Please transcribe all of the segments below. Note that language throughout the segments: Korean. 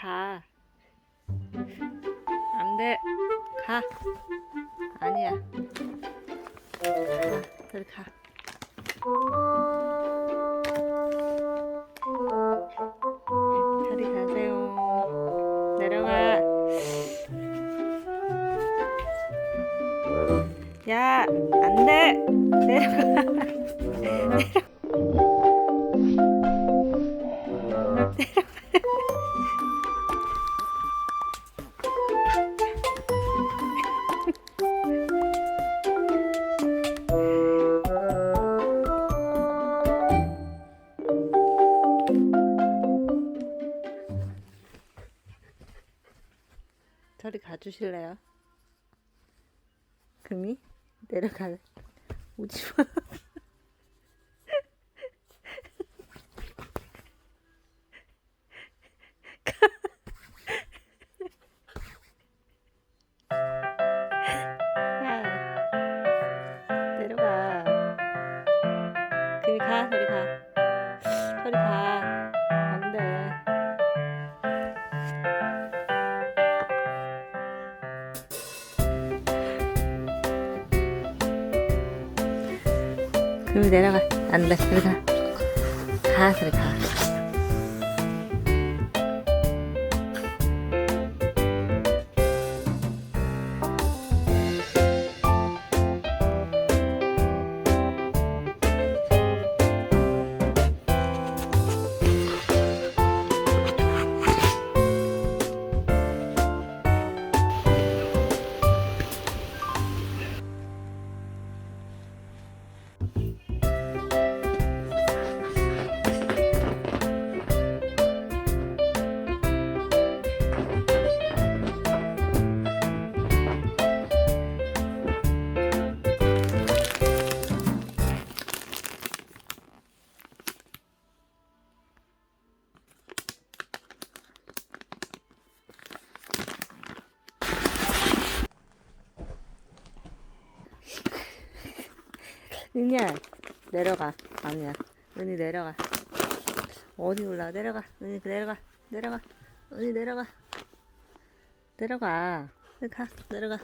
가. 안 돼. 가. 아니야. 가. 저리 가. 저리 가세요. 내려가. 야, 안 돼. 내려가. 저리 가주실래요? 금이 내려가. 오지 마. 가, 저리 가. 저리 가. 금이 내려가. 안 돼. 저리 가. 가, 저리 가. 은희야, 내려가. 아니야. 은희 내려가. 어디 올라? 내려가. 은희 내려가. 내려가. 은희 내려가. 내려가. 네, 가. 내려가.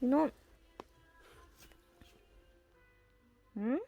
이놈. 응?